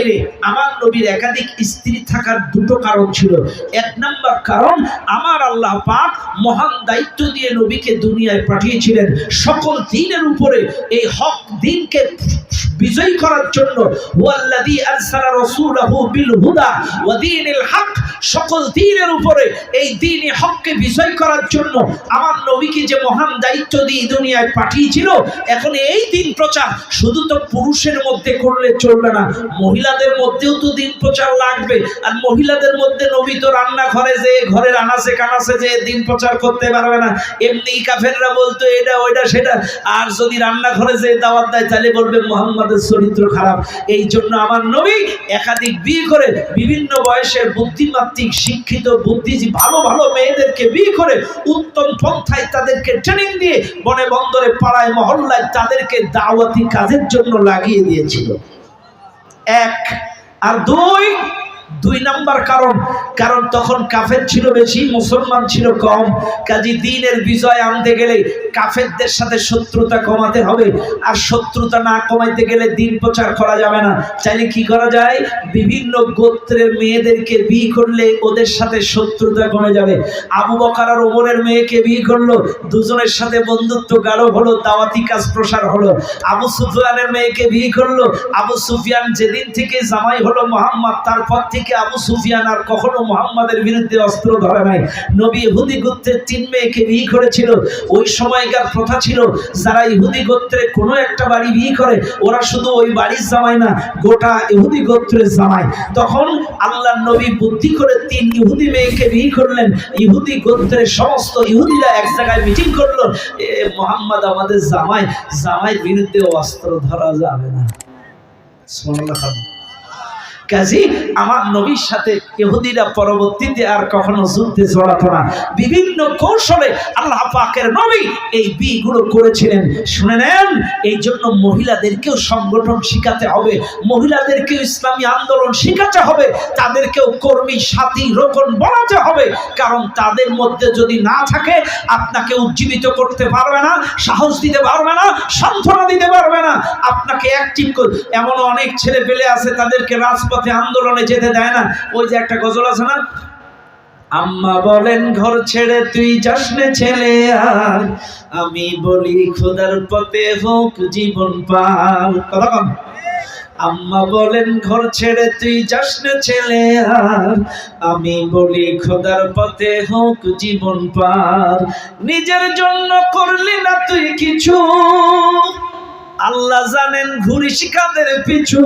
ভাইরে আমার নবীর একাধিক স্ত্রী থাকার দুটো কারণ ছিল। এক নম্বর কারণ, আমার আল্লাহ পাক মহান দায়িত্ব দিয়ে নবীকে দুনিয়ায় পাঠিয়েছিলেন। সকল দিনের উপরে এই হক দিনকে বিজয়ী করার জন্য, ওয়াল্লাযী আরসালা রাসূলাহু বিল হুদা ওয়া দীনিল হক সকল দিনের উপরে এই দিনই হককে বিজয় করার জন্য আমার নবীকে যে মহান দায়িত্ব দিয়ে দুনিয়ায় পাঠিয়েছিল, এখন এই দিন প্রচার শুধু তো পুরুষের মধ্যে করলে চলবে না, মহিলাদের মধ্যেও তো দিন প্রচার লাগবে। আর মহিলাদের মধ্যে নবী তো রান্নাঘরে যে, ঘরের আনাসে কানাসে যে দিন প্রচার করতে পারবে না, এমনি কাফেররা বলতো এটা, ওইটা, সেটা। আর যদি রান্নাঘরে যে দাওয়াত দেয়, তাহলে বলবে মোহাম্মদের চরিত্র খারাপ। এই জন্য আমার নবী একাধিক বিয়ে করে বিভিন্ন বয়সের বুদ্ধিমাত্রিক, শিক্ষিত, বুদ্ধিজীবী, ভালো ভালো মেয়েদেরকে বিয়ে করে উত্তম পন্থায় তাদেরকে ট্রেনিং দিয়ে বনে বন্দরে, পাড়ায়, মহল্লায় তাদেরকে দাওয়াতি কাজের জন্য লাগিয়ে দিয়েছিল। এক আর দুই দুই নাম্বার কারণ কারণ তখন কাফের ছিল বেশি, মুসলমান ছিল কম। কাজী দিনের বিজয় আনতে গেলে কাফেরদের সাথে শত্রুতা কমাতে হবে, আর শত্রুতা না কমাইতে গেলে দিন প্রচার করা যাবে না। চাইলে কি করা যায়? বিভিন্ন গোত্রের মেয়েদেরকে বিয়ে করলে ওদের সাথে শত্রুতা কমে যাবে। আবু বকার আর ওমরের মেয়েকে বিয়ে করল, দুজনের সাথে বন্ধুত্ব গাঢ় হলো, দাওয়াতি কাজ প্রসার হলো। আবু সুফিয়ানের মেয়েকে বিয়ে করল, আবু সুফিয়ান যেদিন থেকে জামাই হলো মোহাম্মদ, তারপর থেকে আবু সুফিয়ান আর কখনো মোহাম্মদের বিরুদ্ধে অস্ত্র ধরে নাই। নবী ইহুদি গোত্রের তিন মেয়েকে বিয়ে করেছিল। ওই সময়কার প্রথা ছিল, যারা ইহুদি গোত্রে কোনো একটা বাড়ি বিয়ে করে, ওরা শুধু ওই বাড়ির জামাই না, গোটা ইহুদি গোত্রের জামাই। তখন আল্লাহ নবী বুদ্ধি করে তিন ইহুদি মেয়েকে বিয়ে করলেন। ইহুদি গোত্রের সমস্ত ইহুদিরা এক জায়গায় মিটিং করল, এ মোহাম্মদ আমাদের জামাই, জামাইয়ের বিরুদ্ধে অস্ত্র ধরা যাবে না। সুবহানাল্লাহ। কাজী, আমার নবীর সাথে ইহুদিরা পরবর্তীতে আর কখনো যুদ্ধে জড়াতো না। বিভিন্ন কৌশলে আল্লাহ পাকের নবী এই বিগুলো করেছিলেন। শুনে নেন, এই জন্য মহিলাদেরকেও সংগঠন শিখাতে হবে, মহিলাদেরকেও ইসলামী আন্দোলন শিখাতে হবে, তাদেরকেও কর্মী সাথী রোকন বানাতে হবে, কারণ তাদের মধ্যে যদি না থাকে, আপনাকে উজ্জীবিত করতে পারবে না, সাহস দিতে পারবে না, সান্ত্বনা দিতে পারবে না। আপনাকে অ্যাক্টিভ এমন অনেক ছেলে পেলে আছে, তাদেরকে রাজপথে আন্দোলনে যেতে দেয় না। ওই যে একটা গজল আছে না? আম্মা বলেন, ঘর ছেড়ে তুই যাসনে ছেলে আর। আমি বলি, খোদার পথে হোক জীবন পার। কথা আম্মা বলেন, ঘর ছেড়ে তুই যাসনে ছেলে আর। আমি বলি, খোদার পথে হোক জীবন পার। নিজের জন্য করলি না তুই কিছু। আল্লাহ জানেন, ঘুরিস কাদের পিছু।